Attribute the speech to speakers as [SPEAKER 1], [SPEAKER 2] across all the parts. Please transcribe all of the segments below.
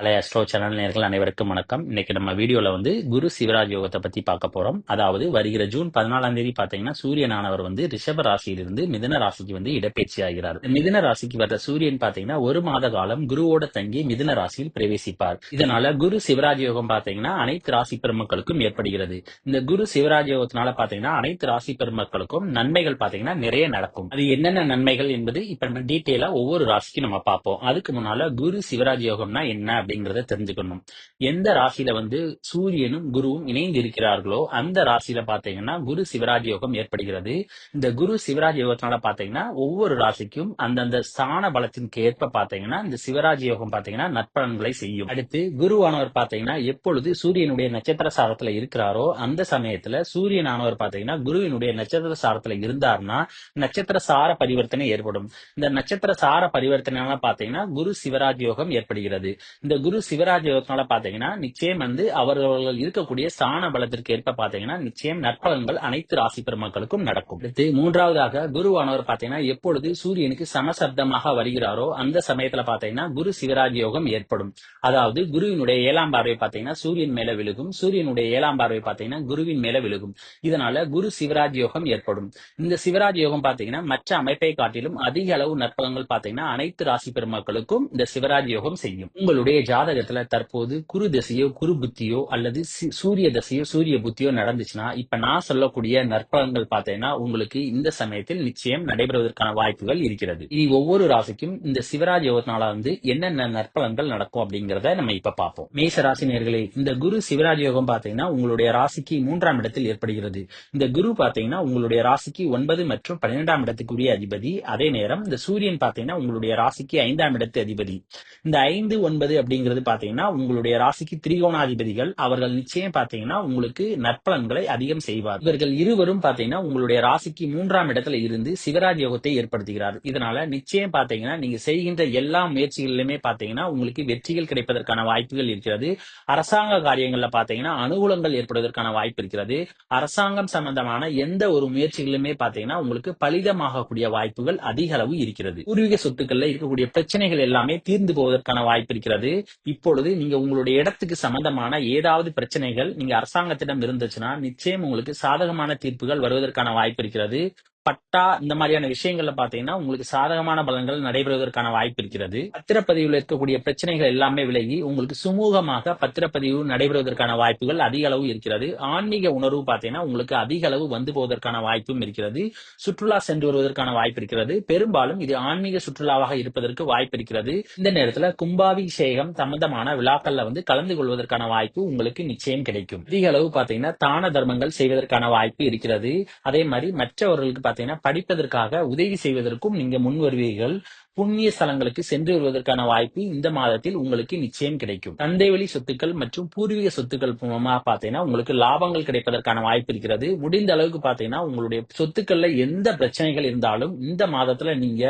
[SPEAKER 1] அலைய astro channel நேர்கள் அனைவருக்கும் வணக்கம். இன்னைக்கு நம்ம வீடியோல வந்து குரு சிவராஜ் யோகத்தை பத்தி பார்க்க போறோம். அதாவது வருகிற ஜூன் பதினாலாம் தேதி பாத்தீங்கன்னா சூரியனானவர் வந்து ரிஷப ராசியிலிருந்து மிதன ராசிக்கு வந்து இடப்பெயர்ச்சி ஆகிறார். மிதன ராசிக்கு வர்ற சூரியன் பாத்தீங்கன்னா ஒரு மாத காலம் குருவோட தங்கி மிதன ராசியில் பிரவேசிப்பார். இதனால குரு சிவராஜ் யோகம் பாத்தீங்கன்னா அனைத்து ராசி பெருமக்களுக்கும் ஏற்படுகிறது. இந்த குரு சிவராஜ் யோகத்தினால பாத்தீங்கன்னா அனைத்து ராசி பெருமக்களுக்கும் நன்மைகள் பாத்தீங்கன்னா நிறைய நடக்கும். அது என்னென்ன நன்மைகள் என்பது இப்ப நம்ம டீட்டெயிலா ஒவ்வொரு ராசிக்கும் நம்ம பார்ப்போம். அதுக்கு முன்னால குரு சிவராஜ் யோகம்னா என்ன அப்படிங்கிறத தெரிஞ்சுக்கணும். எந்த ராசியில வந்து சூரியனும் குருவும் இணைந்து இருக்கிறார்களோ அந்த ராசியில பாத்தீங்கன்னா குரு சிவராஜ் யோகம் ஏற்படுகிறது. இந்த குரு சிவராஜ் யோகத்தினால பாத்தீங்கன்னா ஒவ்வொரு ராசிக்கும் அந்தந்த ஸ்தான பலத்திற்கு ஏற்ப பாத்தீங்கன்னா இந்த சிவராஜ் யோகம் பாத்தீங்கன்னா நற்பலன்களை செய்யும். அடுத்து குருவானவர் பாத்தீங்கன்னா எப்பொழுது சூரியனுடைய நட்சத்திர சாரத்துல இருக்கிறாரோ அந்த சமயத்துல சூரியனானவர் பாத்தீங்கன்னா குருவினுடைய நட்சத்திர சாரத்துல இருந்தார்னா நட்சத்திர சார பரிவர்த்தனை ஏற்படும். இந்த நட்சத்திர சார பரிவர்த்தனை பாத்தீங்கன்னா குரு சிவராஜ் யோகம் ஏற்படுகிறது. இந்த குரு சிவராஜ் யோகத்தினால பாத்தீங்கன்னா நிச்சயம் வந்து அவர்கள் இருக்கக்கூடிய ஸ்தான பலத்திற்கு ஏற்ப பாத்தீங்கன்னா நிச்சயம் நற்பலன்கள் அனைத்து ராசி பெருமக்களுக்கும் நடக்கும். அடுத்து மூன்றாவதாக குருவானவர் பாத்தீங்கன்னா எப்பொழுது சூரியனுக்கு சமசப்தமாக வருகிறாரோ அந்த சமயத்துல பாத்தீங்கன்னா குரு சிவராஜ் யோகம் ஏற்படும். அதாவது குருவினுடைய ஏழாம் பார்வை பாத்தீங்கன்னா சூரியன் மேல விழுகும். சூரியனுடைய ஏழாம் பார்வை பாத்தீங்கன்னா குருவின் மேல விழுகும். இதனால குரு சிவராஜ் யோகம் ஏற்படும். இந்த சிவராஜ் யோகம் பாத்தீங்கன்னா மற்ற அமைப்பை காட்டிலும் அதிக அளவு நற்பலன்கள் பாத்தீங்கன்னா அனைத்து ராசி பெருமக்களுக்கும் இந்த சிவராஜ் யோகம் செய்யும். உங்களுடைய ஜாதகத்துல தற்போது குரு தசையோ குரு புத்தியோ அல்லது சூரிய தசையோ சூரிய புத்தியோ நடந்துச்சுன்னா இப்ப நான் சொல்லக்கூடிய நற்பலன்கள் பார்த்தீங்கன்னா உங்களுக்கு இந்த சமயத்தில் நிச்சயம் நடைபெறுவதற்கான வாய்ப்புகள் இருக்கிறது. இனி ஒவ்வொரு ராசிக்கும் இந்த சிவராஜ் யோகத்தினால வந்து என்னென்ன நற்பலன்கள் நடக்கும் அப்படிங்கறத நம்ம இப்ப பார்ப்போம். மேஷ ராசி நேர்களே இந்த குரு சிவராஜ் யோகம் பாத்தீங்கன்னா உங்களுடைய ராசிக்கு மூன்றாம் இடத்தில் ஏற்படுகிறது. இந்த குரு பாத்தீங்கன்னா உங்களுடைய ராசிக்கு ஒன்பது மற்றும் பன்னிரெண்டாம் இடத்துக்குரிய அதிபதி. அதே நேரம் இந்த சூரியன் பாத்தீங்கன்னா உங்களுடைய ராசிக்கு ஐந்தாம் இடத்து அதிபதி. இந்த ஐந்து ஒன்பது அப்படி அப்படிங்கிறது பாத்தீங்கன்னா உங்களுடைய ராசிக்கு திரிகோணாதிபதிகள் அவர்கள் நிச்சயம் பாத்தீங்கன்னா உங்களுக்கு நற்பலன்களை அதிகம் செய்வார் இவர்கள் இருவரும் பாத்தீங்கன்னா உங்களுடைய ராசிக்கு மூன்றாம் இடத்துல இருந்து சிவராஜ் யோகத்தை ஏற்படுத்துகிறார் இதனால நிச்சயம் பாத்தீங்கன்னா நீங்க செய்கின்ற எல்லா முயற்சிகளிலுமே பாத்தீங்கன்னா உங்களுக்கு வெற்றிகள் கிடைப்பதற்கான வாய்ப்புகள் இருக்கிறது. அரசாங்க காரியங்கள்ல பாத்தீங்கன்னா அனுகூலங்கள் ஏற்படுவதற்கான வாய்ப்பு இருக்கிறது. அரசாங்கம் சம்பந்தமான எந்த ஒரு முயற்சிகளிலுமே பாத்தீங்கன்னா உங்களுக்கு பலிதமாகக்கூடிய வாய்ப்புகள் அதிக அளவு இருக்கிறது. பூர்வீக சொத்துக்கள்ல இருக்கக்கூடிய பிரச்சனைகள் எல்லாமே தீர்ந்து போவதற்கான வாய்ப்பு இருக்கிறது. இப்பொழுது நீங்க உங்களுடைய இடத்துக்கு சம்பந்தமான ஏதாவது பிரச்சனைகள் நீங்க அரசாங்கத்திடம் இருந்துச்சுன்னா நிச்சயம் உங்களுக்கு சாதகமான தீர்ப்புகள் வருவதற்கான வாய்ப்பு இருக்கிறது. பட்டா இந்த மாதிரியான விஷயங்கள்ல பாத்தீங்கன்னா உங்களுக்கு சாதகமான பலன்கள் நடைபெறுவதற்கான வாய்ப்பு இருக்கிறது. பத்திரப்பதிவில் இருக்கக்கூடிய பிரச்சனைகள் எல்லாமே விலகி உங்களுக்கு சுமூகமாக பத்திரப்பதிவு நடைபெறுவதற்கான வாய்ப்புகள் அதிக அளவு இருக்கிறது. ஆன்மீக உணர்வு பாத்தீங்கன்னா உங்களுக்கு அதிக அளவு வந்து போவதற்கான வாய்ப்பும் இருக்கிறது. சுற்றுலா சென்று வருவதற்கான வாய்ப்பு இருக்கிறது. பெரும்பாலும் இது ஆன்மீக சுற்றுலாவாக இருப்பதற்கு வாய்ப்பு இருக்கிறது. இந்த நேரத்துல கும்பாபிஷேகம் சம்பந்தமான விழாக்கள்ல வந்து கலந்து கொள்வதற்கான வாய்ப்பு உங்களுக்கு நிச்சயம் கிடைக்கும். அதிக அளவு பாத்தீங்கன்னா தான தர்மங்கள் செய்வதற்கான வாய்ப்பு இருக்கிறது. அதே மாதிரி மற்றவர்களுக்கு பாத்தீங்கன்னா படிப்பதற்காக உதவி செய்வதற்கும் நீங்க முன் வருவீர்கள். புண்ணிய ஸ்தலங்களுக்கு சென்று வருவதற்கான வாய்ப்பு இந்த மாதத்தில் உங்களுக்கு நிச்சயம் கிடைக்கும். தந்தை வழி சொத்துக்கள் மற்றும் பூர்வீக சொத்துக்கள் மூலமா பாத்தீங்கன்னா உங்களுக்கு லாபங்கள் கிடைப்பதற்கான வாய்ப்பு இருக்கிறது. முடிந்த அளவுக்கு பாத்தீங்கன்னா உங்களுடைய சொத்துக்கள்ல எந்த பிரச்சனைகள் இருந்தாலும் இந்த மாதத்துல நீங்க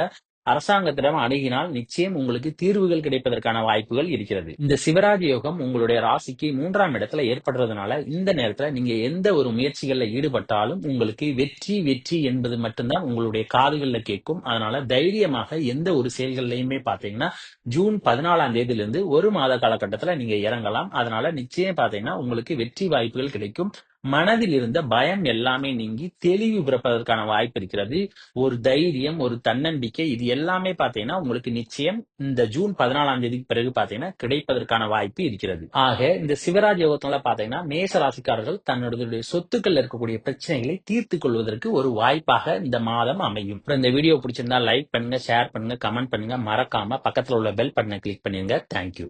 [SPEAKER 1] அரசாங்கத்திடம் அணுகினால் நிச்சயம் உங்களுக்கு தீர்வுகள் கிடைப்பதற்கான வாய்ப்புகள் இருக்கிறது. இந்த சிவராஜ் யோகம் உங்களுடைய ராசிக்கு மூன்றாம் இடத்துல ஏற்படுறதுனால இந்த நேரத்துல நீங்க எந்த ஒரு முயற்சிகள்ல ஈடுபட்டாலும் உங்களுக்கு வெற்றி வெற்றி என்பது மட்டும்தான் உங்களுடைய காதுகள்ல கேட்கும். அதனால தைரியமாக எந்த ஒரு செயல்கள்லயுமே பாத்தீங்கன்னா ஜூன் பதினாலாம் தேதியிலிருந்து ஒரு மாத காலகட்டத்துல நீங்க இறங்கலாம். அதனால நிச்சயம் பாத்தீங்கன்னா உங்களுக்கு வெற்றி வாய்ப்புகள் கிடைக்கும். மனதில் இருந்த பயம் எல்லாமே நீங்கி தெளிவு பிறப்பதற்கான வாய்ப்பு இருக்கிறது. ஒரு தைரியம் ஒரு தன்னம்பிக்கை இது எல்லாமே பாத்தீங்கன்னா உங்களுக்கு நிச்சயம் இந்த ஜூன் பதினாலாம் தேதிக்கு பிறகு பாத்தீங்கன்னா கிடைப்பதற்கான வாய்ப்பு இருக்கிறது. ஆக இந்த சிவராஜ் யோகத்துல பாத்தீங்கன்னா மேச ராசிக்காரர்கள் தன்னுடைய சொத்துக்கள் இருக்கக்கூடிய பிரச்சனைகளை தீர்த்து கொள்வதற்கு ஒரு வாய்ப்பாக இந்த மாதம் அமையும். இந்த வீடியோ பிடிச்சிருந்தா லைக் பண்ணுங்க ஷேர் பண்ணுங்க கமெண்ட் பண்ணுங்க. மறக்காம பக்கத்துல உள்ள பெல் பட்டனை கிளிக் பண்ணிருங்க. தேங்க்யூ